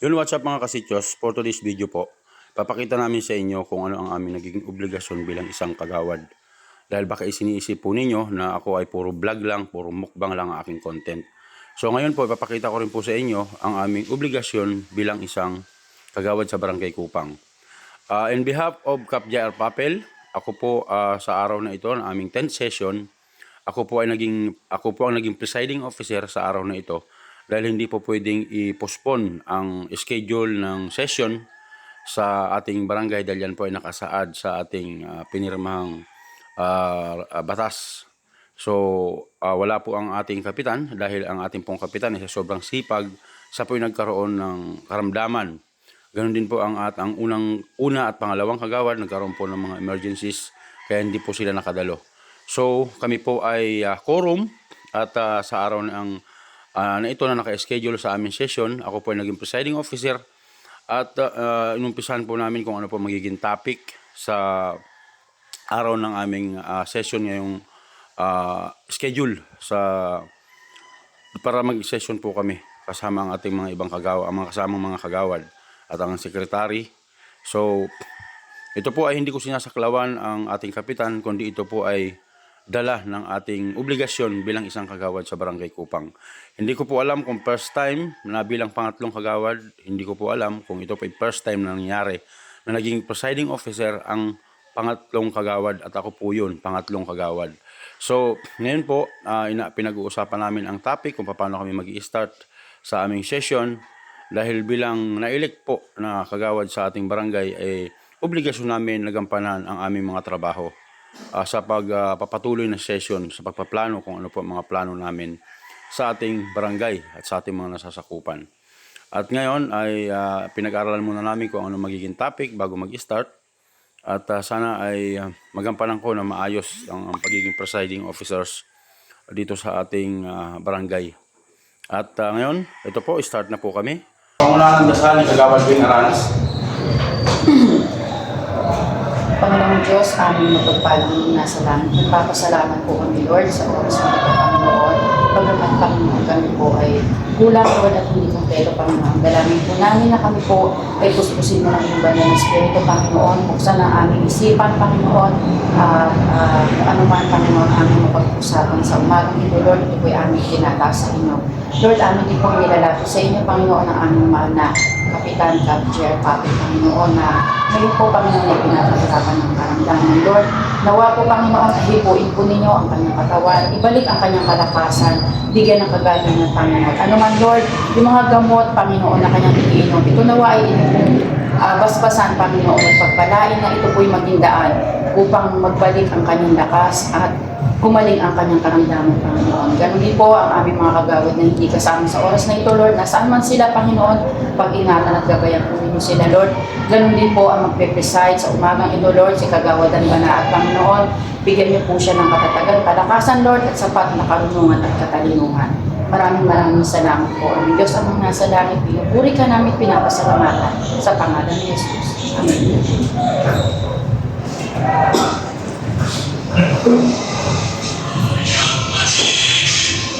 Yun, what's up mga kasityos? For today's video po, papakita namin sa inyo kung ano ang aming nagiging obligasyon bilang isang kagawad. Dahil baka isiniisip po ninyo na ako ay puro vlog lang, puro mukbang lang ang aking content. So ngayon po, ipapakita ko rin po sa inyo ang aming obligasyon bilang isang kagawad sa Barangay Kupang. Uh, in behalf of Cap JR Papel, ako po ah, sa araw na ito, ng aming 10th session, ako po ay naging ako po ang naging presiding officer sa araw na ito dahil hindi po pwedeng i-postpone ang schedule ng session sa ating barangay dahil yan po ay nakasaad sa ating ah, pinirmahang ah, ah, batas. So, ah, wala po ang ating kapitan dahil ang ating pong kapitan ay sobrang sipag sa po nagkaroon ng karamdaman. Ganon din po ang at ang unang una at pangalawang kagawad nagkaroon po ng mga emergencies kaya hindi po sila nakadalo. So, kami po ay ah, quorum at ah, sa araw ng ah, na ito na naka-schedule sa aming session, ako po ay naging presiding officer at uh, inumpisahan po namin kung ano po magiging topic sa araw ng aming ah, session ngayong ah, schedule sa para mag-session po kami kasama ang ating mga ibang kagawa, ang mga kasamang mga kagawad at ang secretary. So, ito po ay hindi ko sinasaklawan ang ating kapitan, kundi ito po ay dala ng ating obligasyon bilang isang kagawad sa Barangay Kupang. Hindi ko po alam kung first time na bilang pangatlong kagawad, hindi ko po alam kung ito po first time na nangyari na naging presiding officer ang pangatlong kagawad at ako po yun, pangatlong kagawad. So, ngayon po, ah, ina, pinag-uusapan namin ang topic kung paano kami mag start sa aming session dahil bilang na-elect po na kagawad sa ating barangay, eh, obligasyon namin nagampanan ang aming mga trabaho ah, sa pagpapatuloy na session, sa pagpaplano kung ano po ang mga plano namin sa ating barangay at sa ating mga nasasakupan. At ngayon ay ah, pinag-aralan muna namin kung ano magiging topic bago mag-start. At ah, sana ay ah, magampanan ko na maayos ang, ang pagiging presiding officers dito sa ating ah, barangay. At ah, ngayon, ito po, start na po kami. Pangunahan dasal ni Kagawad Bing Aranas. Panginoong Diyos, aming mapagpalang nasa langit. Nagpapasalamat po kami, Lord, sa oras na ito, Panginoon. Pagkaman, Panginoon, kami po ay kulang, Lord, at hindi kumpleto, Panginoon. Dalangin po namin na kami po ay puspusin mo ng iyong banal na Espiritu, Panginoon. Buksan ang aming isipan, Panginoon. At uh, ano man, Panginoon, aming mapag-usapan sa umagang ito, Lord, ito po ay aming tinataas sa inyo. Lord, amin din po nilalapit sa inyo, Panginoon, ang aming mahal na Kapitan Cap Jer Papi, Panginoon, na ngayon po, Panginoon, ay pinapahirapan ng karamdaman. Lord, nawa po, Panginoon, hipuin po ninyo ang kanyang katawan, ibalik ang kanyang kalakasan, bigyan ng kagaling ng Panginoon. Ano man, Lord, yung mga gamot, Panginoon, na kanyang iniinom, ito nawa ay uh, basbasan, Panginoon, at pagpalain na ito po'y maging daan upang magbalik ang kanyang lakas at gumaling ang kanyang karamdaman, Panginoon. Ganun din po ang aming mga kagawad na hindi kasama sa oras na ito, Lord. Nasaan man sila, Panginoon, pag-ingatan at gabayan po ninyo sila, Lord. Ganun din po ang magpe-preside sa umagang ito, Lord, si Kagawadan Bana at Panginoon. Bigyan niyo po siya ng katatagan, kalakasan, Lord, at sapat na karunungan at katalinuhan. Maraming maraming salamat po. Ang Diyos ang mga nasa langit, pinupuri ka namin, pinapasalamatan sa pangalan ni Jesus. Amen. Berkasih dalam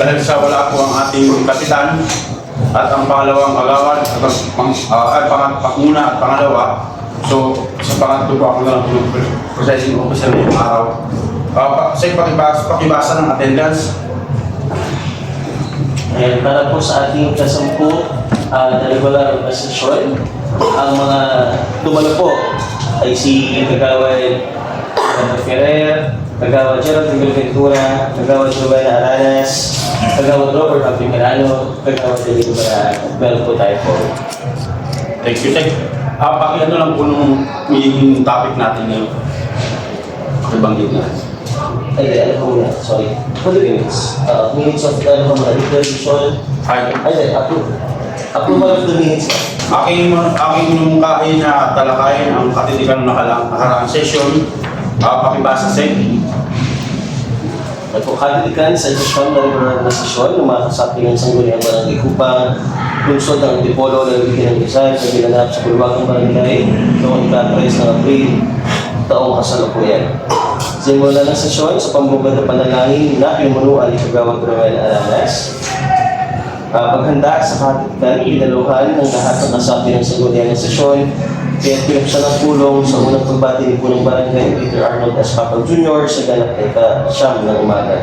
dahil sa wala po ang ating kapitan at ang pangalawang kagawad at ang pang, uh, ay, pang, panguna at pangalawa. So, sa pangatlo po ako na lang po presiding officer ngayong araw. Uh, pa, sa pakibasa, pakibasa ng attendance. Ayan, para po sa ating kasampu, uh, ng presensyon. Ang mga dumalo po ay si Kagawad Ferrer, Kagawad Gerald Miguel Ventura, Kagawad Rowena Aranas, Kagawad Robert Apimerano, Kagawad Delito Baraan. Well po tayo po. Thank you, thank you. Ah, pakiano lang po nung yung topic natin ngayon. Ibanggit na. Ay, di, ano po muna? Sorry. 20 minutes. Uh, minutes of, ano po muna, declaration. Ay, Ay, approve. Approval of the minutes. aking aking mungkain na talakayin ang katitikan ng nakalang nakaraang session. Ah, pakibasa sa inyo. At po, katilikan sa isasyon ng mga desisyon ng mga kasapi ng sangguniang barangay Kupang, lungsod ng Dipolo na nabigyan ng design na ginanap sa Bulwagang Barangay noong ika-3 ng April taong kasalukuyan. Simula ng sesyon sa pambubad na panalangin na pinunuan ni Kagawad Roel Aranas. Uh, paghanda sa katitikan, pinaluhan ng lahat ng kasapi ng sangguniang sesyon kaya pinuksan ang pulong sa unang pagbati ni Punong Barangay Peter Arnold S. Papag Jr. sa ganap na ika-siyam ng umaga.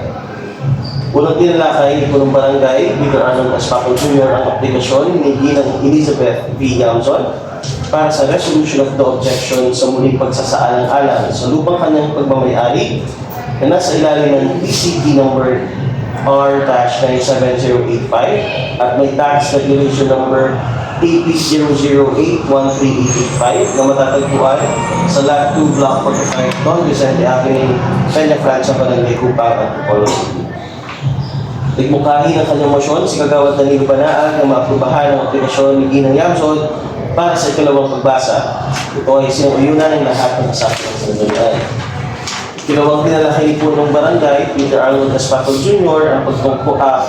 Unang tinalakay ni Punong Barangay Peter Arnold S. Papag Jr. ang aplikasyon ni Ginang Elizabeth V. Yamson para sa resolution of the objection sa muling pagsasaalang-alang sa lupang kanyang pagmamayari na nasa ilalim ng PCD number R-97085 at may tax regulation number AP0081385 na matatagpuan sa Lot 2, Block 45, Don Vicente Avenue, Peña Francia, Barangay Kupang, Antipolo City. Nagmukhahi ng kanyang motion si Kagawad Danilo Banaag na maaprubahan ang aplikasyon ni Ginang Yamson para sa ikalawang pagbasa. Ito ay sinanguyunan ng lahat ng kasapi ng sanggunian. Kilawang tinalaki ni Punong Barangay, Peter Arnold Espatol Jr. ang pagtungko, ah,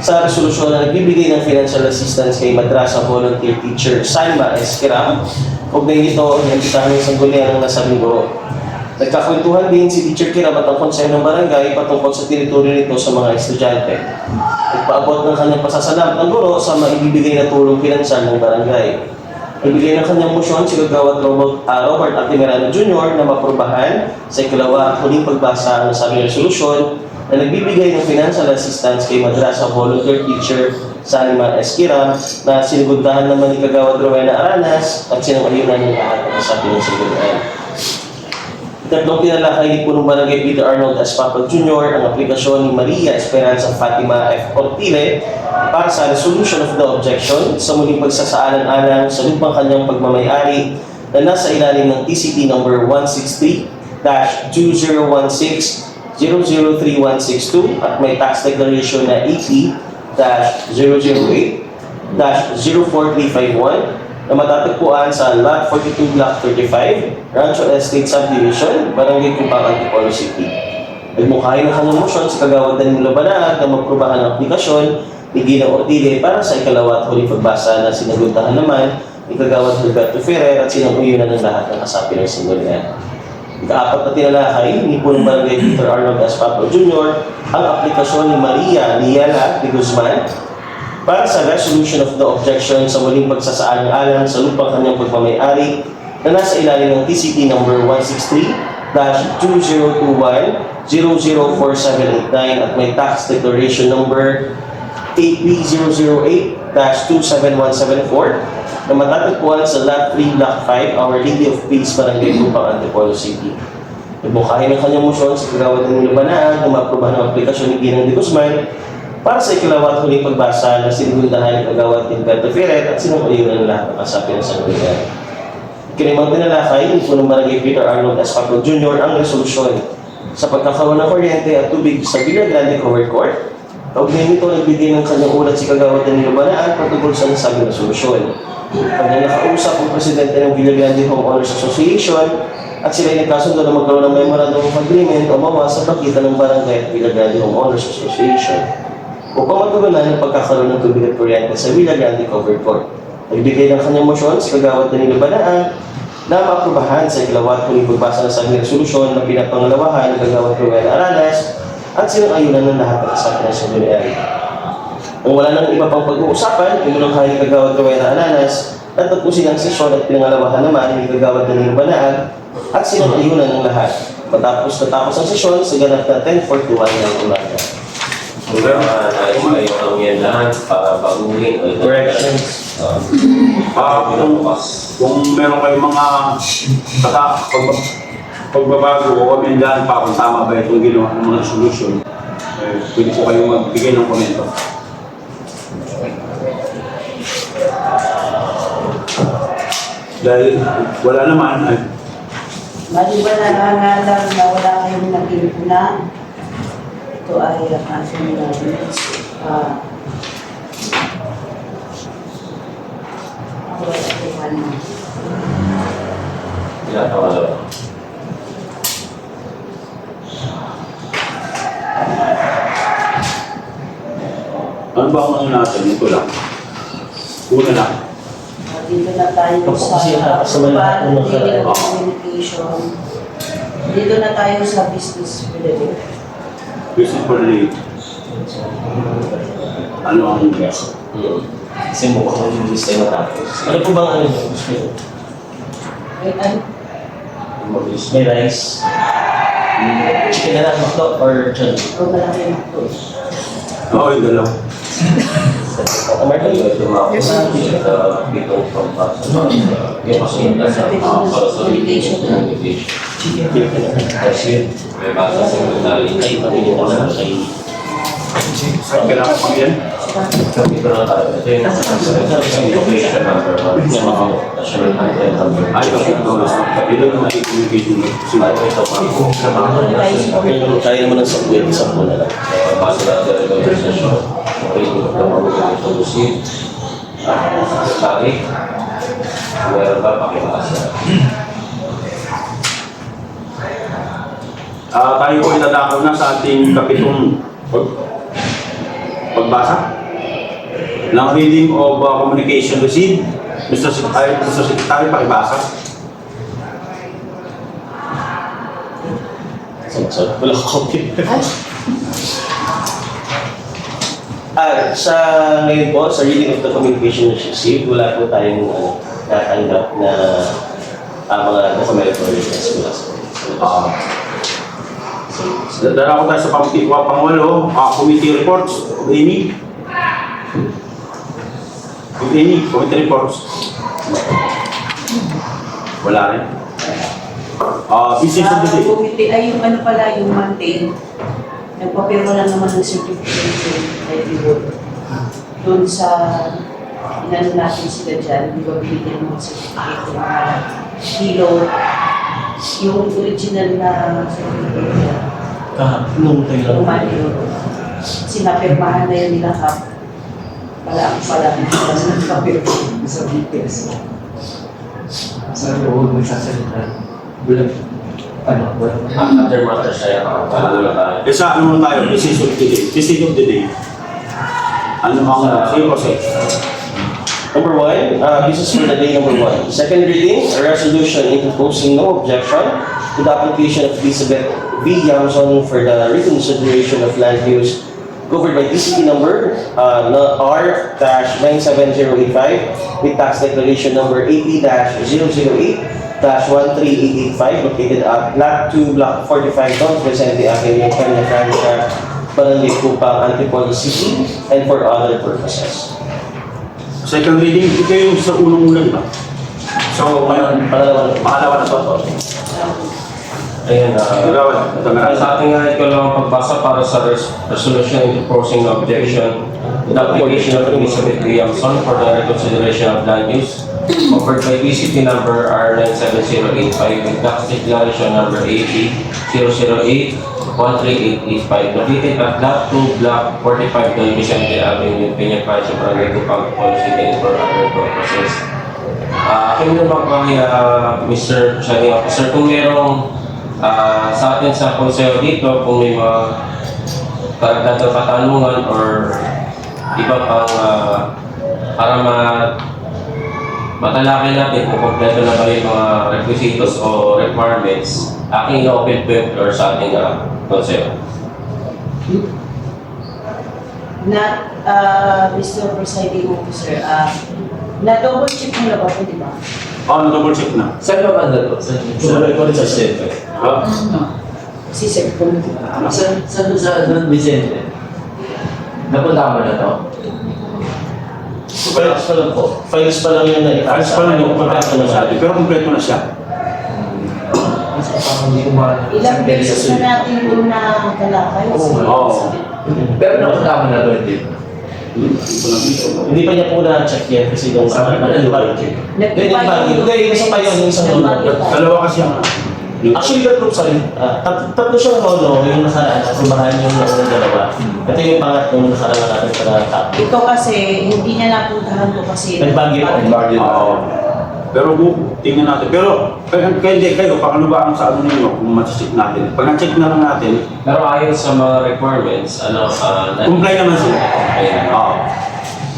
sa resolusyon na nagbibigay ng financial assistance kay Madrasa Volunteer Teacher Salma S. Kiram. Huwag nito, nanditahan ng sanggunian ng nasabing guro. Nagkakwentuhan din si Teacher Kiram at ang konseho ng barangay patungkol sa teritoryo nito sa mga estudyante. Nagpaabot ng kanyang pasasalamat ng guro sa maibibigay na tulong pinansyal ng barangay. Ibigay ng kanyang motion si Kagawad Robert, uh, Robert Atimerano Jr. na maprubahan sa ikalawa at huling pagbasa ng sabing resolusyon na nagbibigay ng financial assistance kay Madrasa Volunteer Teacher Salima Esquiram na sinugdahan naman ni Kagawad Rowena Aranas at sinangayunan ng lahat ng kasabi ng siguritan. Tatlong tinalakay ni Punong Barangay Peter Arnold S. Papag Jr. ang aplikasyon ni Maria Esperanza Fatima F. Ortile para sa resolution of the objection sa muling pagsasaalang-alang sa lupang kanyang pagmamayari na nasa ilalim ng TCT number 163-2016-003162 at may tax declaration na EP-008-04351 na matatagpuan sa Lot 42 Block 35, Rancho Estate Subdivision, Barangay Kumpang, Antipolo City. Nagmukhain ng kanyang motion sa kagawad Danilo Banaag na magprubahan ng aplikasyon ni Ginang Ortile para sa ikalawa at huling pagbasa na sinaguntahan naman ni Kagawad Gilberto Ferrer at sinanguyunan ng lahat ng kasapi ng singgunian. Ikaapat na tinalakay ni Punong Barangay Peter Arnold S. Jr. ang aplikasyon ni Maria Liela de Guzman para sa resolution of the objection sa muling pagsasaalang-alang sa lupang kanyang pagmamayari na nasa ilalim ng TCT number 163-2021-004789 at may tax declaration number AP008-27174 na matatagpuan sa Lot 3, Block 5, Our Lady of Peace, Barangay Lupang, Antipolo City. Nagmukhahin ng kanyang motion sa kagawad ng Lubanaan na maprobahan ng aplikasyon ni Ginang de Guzman para sa ikalawa at huling pagbasa na sinugundahan ng kagawad ni Berto Ferrer at sinungayunan ng lahat ng kasapi ng sanggunian. Kinimang tinalakay ni Punong Barangay Peter Arnold. Pablo Jr. ang resolusyon sa pagkakaroon ng kuryente at tubig sa Villa Grande Covered Court. Kaugnay nito, nagbigay ng kanyang ulat si Kagawad Danilo Banaan patungkol sa nasabing resolusyon. Kanya nakausap ang presidente ng Villa Grande Homeowners Association at sila ay nagkasundo na magkaroon ng memorandum of agreement o mawa sa pagitan ng barangay at Villa Grande Homeowners Association upang matugunan ang pagkakaroon ng tubig at kuryente sa Villa Grande Covered Court. Nagbigay ng kanyang motion si Kagawad Danilo Banaan na maaprubahan sa ikalawa at huling pagbasa ng sabing resolusyon na pinapangalawahan ng Kagawad Rowena Aranas at sinang-ayunan ng lahat ng kasapi ng sanggunian. Kung wala nang iba pang pag-uusapan, imunang kay Kagawad Rowena Aranas at tapusin ang sesyon at pinangalawahan naman ni Kagawad Danilo Banaan at sinang-ayunan ng lahat. Matapos natapos ang sesyon sa ganap na 10.41 ng umaga. Kailangan ayos-ayos lang yan lahat para baguhin o Corrections. Uh, kung, kung meron kayong mga pag, pagbabago o amendahan pa kung tama ba itong ginawa ng mga resolution, eh, pwede po kayong magbigay ng komento. Dahil wala naman, ay, Mali ba nangangalang na wala kayong naging Ito ay ang ating uh, Tinatawa lang. Ano ba ang ano natin? Ito lang. Una lang. Dito na tayo Tapos sa kasi communication. Dito na tayo sa business related. Business for the Ano ang Hmm. Kasi mukhang yung lista yung matapos. Ano po bang ano? Gusto nyo? Wait, ano? May rice? Chicken na lang, makdo, or chan? Ito malaki yung ito. Oo, yung dalawa. American? Ito yung mga sa pitong pagpasa. Yung kasi yung nasa Sa para sa communication. Kasi yun. May basa sa mentality. Ay, pamilya ko na kay... Kailangan pang yan. Na yung. Ay, yung. Ay. Kaya naman ng sabuyan, isang po na lang. Basa natin ang organisasyon. Okay, ito na mga solusin. Secretary. Meron ba pakibasa? Ah, tayo po itadako na sa ating kapitong pag, pagbasa ng reading of uh, communication received. Mr. Secretary, Mr. Secretary, pakibasa. Sorry. Wala ko copy. Ay, Ah, sa ngayon po, sa reading of the communication received, wala po tayong ano, natanggap na ah, mga document or request mula sa Ah, Dala ko tayo sa pangtikwa pangwalo, ah, committee reports, of any, committee reports. Wala rin. Ah, business the sa committee, ay yung ano pala, yung maintain. Nagpapirma lang naman ng certification kay Bibo. Doon sa inano natin sila dyan, di ba binigyan mo ng certificate mga kilo, yung original na certificate. Kahapon tayo lang. Umali yun. Sinapirmahan na yun nila kap. Pala ako pala sa nagpapirma. sa BPS. Sa loob ng sasalita. Bulag. Ano? Bulag. Other matters ay nakakala na tayo. Eh sa ano mo tayo, business of the day. Business of the day. Ano ang zero set? Number one, uh, business for the day number one. Second reading, a resolution interposing no objection to the application of Elizabeth V. Yamson for the reconsideration of land use covered by DCT number uh, no- R-97085 with tax declaration number 80-008-13885 located at Lot 2, Block 45, Don Vicente Avenue, Peña Francia, Barangay Kupang, Antipolo City, and for other purposes. Second reading, ito yung sa unang-una, di ba? So, ngayon, Pangalawa, pangalawa na to. Ayun, ah, Pangalawa, ito na. sa ating nga ito lang ang pagbasa para sa res- resolution interposing objection to the application of Elizabeth Williamson for the reconsideration of land use offered by PCT number R97085 with tax declaration number 80-008-13885 located at Lot 2, Block 45, Don Vicente Avenue, Peña Francia, Barangay Tupang, Policy and for other purposes. Ah, akin naman kay ah, Mr. Presiding Officer, kung merong ah, sa atin sa konseho dito, kung may mga karagdagang katanungan or iba pang ah, para ma matalakay natin kung kompleto na ba yung mga requisitos o requirements, aking open po yung floor sa ating uh, konseho. Na, uh, Mr. Presiding Officer, uh, na-double check mo na ba ito, di ba? Oh, na-double check na. Saan ka banda to? Saan? Sa record sa state. Ah, Si Sir, kung Saan? Saan sa San Vicente? Napunta mo na to? Files pa lang po. Files pa lang yung naitaas. Ayos pa lang yung kompleto na sabi. Pero kompleto na siya. Kasi hindi. Ilang beses na natin yung nakalakay. Oo. Pero napunta mo na to, hindi. Hindi pa niya po na-check yan kasi nung sa Sabi pa na Hindi, hindi pa. Hindi, yung isa pa yun, isang lolo. Dalawa kasi ang... Actually, tatlo sorry. Ah, tat tatlo siyang lolo, yung nakaraan, aprubahan yung naunang dalawa. Ito yung pangatlong nakaraan natin para top. Ito kasi, hindi niya napuntahan ko kasi. Nagbagyo po. Oo. Pero bu, tingnan natin. Pero, kaya, kaya hindi kayo, paano ba ang sa ano ninyo kung ma-check natin? Pag na-check na lang natin, Pero ayon sa mga requirements, ano, na- comply naman sila. Ayan. Oo.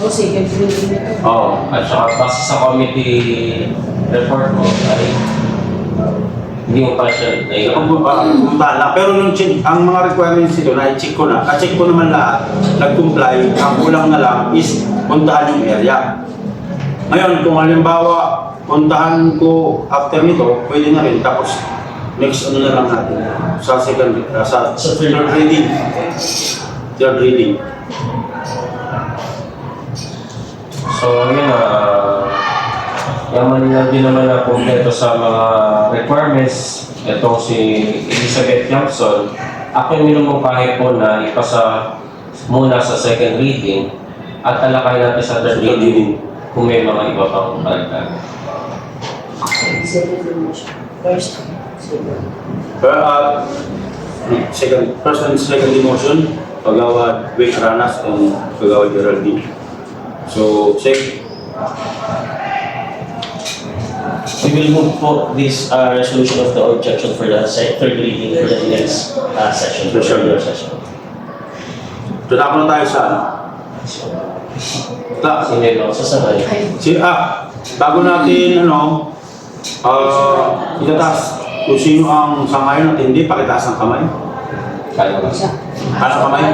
O sige. Oo. At saka base sa committee report mo, ay hindi mo pa siya na kung uh, na. Pero nung check, ang mga requirements dito, na-check ko na. Na-check ko naman lahat. Nag-comply. Ang kulang na lang is puntahan yung area. Ngayon, kung halimbawa, puntahan ko after nito, pwede na rin. Tapos, next ano na lang natin. Sa second, uh, sa, Sa third. reading. Third reading. So, yun na, yaman na din naman na kumpleto sa mga requirements. Itong si Elizabeth Jackson, ako yung minumungkahi po na ipasa muna sa second reading at talakay natin sa third reading kung may mga iba pang kalagdag. Second motion. First, second. Uh, second, first and second emotion, pagawad Wake Ranas and pagawad Geraldine. So, check. We will move po this uh, resolution of the objection for the se- third reading for the next uh, session, for Session. regular session. Tutapon na tayo sa ano. Ta, Sinilo. Sasabay. si, ah, bago natin, ano, ah, itataas kung sino ang sangayon at hindi, pakitaas ang kamay. Kaya mo. Paano kamay?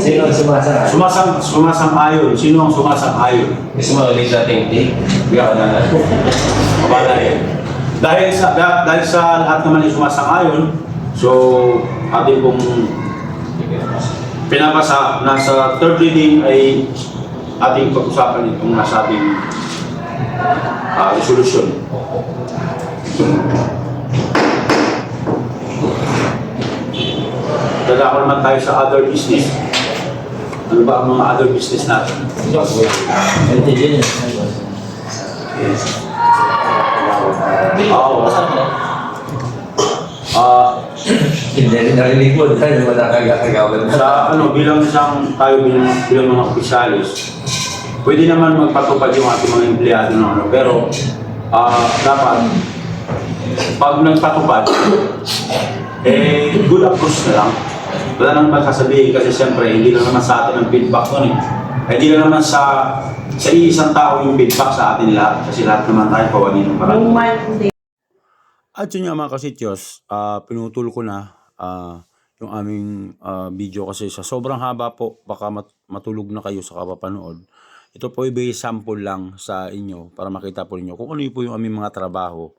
Sino ang sumasang? Sumasang, sumasang ayon. Sino ang sumasang ayon? Gusto mo ulit natin, di? Bigyan ka na. Kabala eh. Dahil sa, dah- dahil sa lahat naman ay sumasang ayon, so, ating pong pinapasa, nasa third reading ay ating pag-usapan itong nasabing ah, resolution. Dadako naman tayo sa other business. Ano ba ang mga other business natin? Yun yun. Oo. Ah, Hindi rin mo dahil wala kagagawan sa ano bilang isang tayo bilang, bilang mga opisyalis, pwede naman magpatupad yung ating mga empleyado ng ano, pero ah dapat pag nagpatupad, eh good approach na lang. Wala nang magsasabihin kasi siyempre hindi lang naman sa atin ang feedback nun eh. Hindi lang naman sa sa iisang tao yung feedback sa atin lahat kasi lahat naman tayo kawani ng parang. At yun nga mga kasityos, ah, pinutol ko na ah, yung aming ah, video kasi sa sobrang haba po, baka mat- matulog na kayo sa kapapanood. Ito po ibigay sample lang sa inyo para makita po ninyo kung ano po yung aming mga trabaho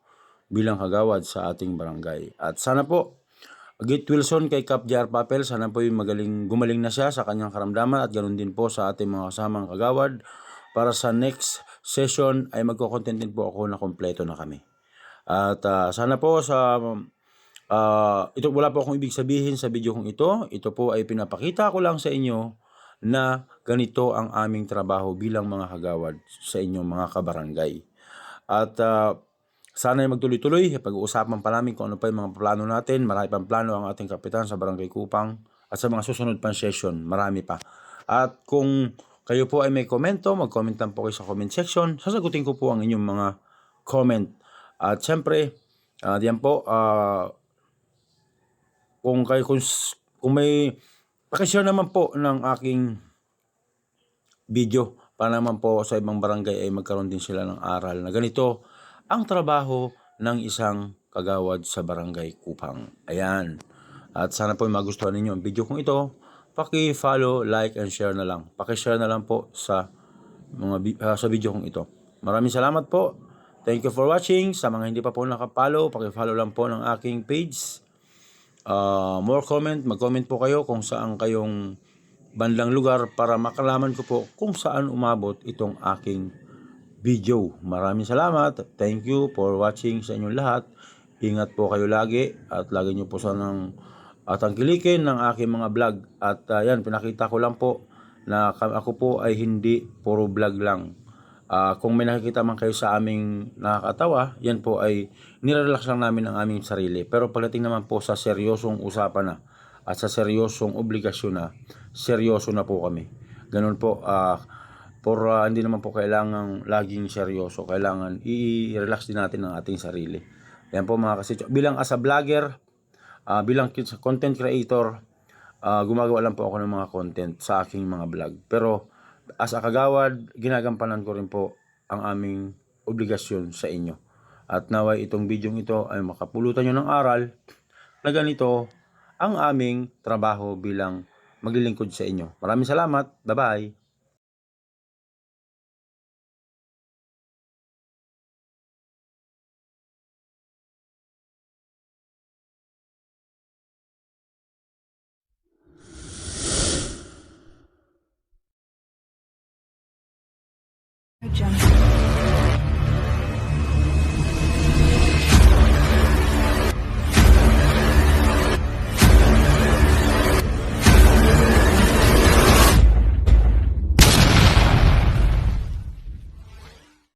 bilang kagawad sa ating barangay. At sana po, Git Wilson kay Cap JR Papel, sana po magaling, gumaling na siya sa kanyang karamdaman at ganoon din po sa ating mga kasamang kagawad para sa next session ay magko-content din po ako na kompleto na kami. At ah, sana po sa ah, ito wala po akong ibig sabihin sa video kong ito. Ito po ay pinapakita ko lang sa inyo na ganito ang aming trabaho bilang mga kagawad sa inyong mga kabarangay. At ah, sana ay magtuloy-tuloy. Pag-uusapan pa namin kung ano pa yung mga plano natin. Marami pang plano ang ating kapitan sa Barangay Kupang. At sa mga susunod pang session, marami pa. At kung kayo po ay may komento, mag-comment lang po kayo sa comment section. Sasagutin ko po ang inyong mga comment. At syempre, ah, diyan po, ah, kung kayo kung, kung may pakishare naman po ng aking video para naman po sa ibang barangay ay magkaroon din sila ng aral na ganito ang trabaho ng isang kagawad sa barangay Kupang. Ayan. At sana po magustuhan ninyo ang video kong ito. Paki-follow, like, and share na lang. Paki-share na lang po sa mga ah, sa video kong ito. Maraming salamat po. Thank you for watching. Sa mga hindi pa po nakapollow, paki-follow lang po ng aking page. Ah, more comment, mag-comment po kayo kung saan kayong bandang lugar para makalaman ko po kung saan umabot itong aking video. Maraming salamat. Thank you for watching sa inyong lahat. Ingat po kayo lagi at lagi niyo po sanang at tangkilikin ng aking mga vlog. At ah, yan, pinakita ko lang po na ako po ay hindi puro vlog lang. Ah, kung may nakikita man kayo sa aming nakakatawa, yan po ay nirelax lang namin ang aming sarili. Pero pagdating naman po sa seryosong usapan na at sa seryosong obligasyon na, seryoso na po kami. Ganun po, ah, for ah, hindi naman po kailangan laging seryoso. Kailangan i-relax din natin ang ating sarili. Yan po mga kasityo. Bilang as a vlogger, ah, bilang content creator, ah, gumagawa lang po ako ng mga content sa aking mga vlog. Pero as a kagawad, ginagampanan ko rin po ang aming obligasyon sa inyo. At naway itong video ito ay makapulutan nyo ng aral na ganito ang aming trabaho bilang maglilingkod sa inyo. Maraming salamat. Bye-bye.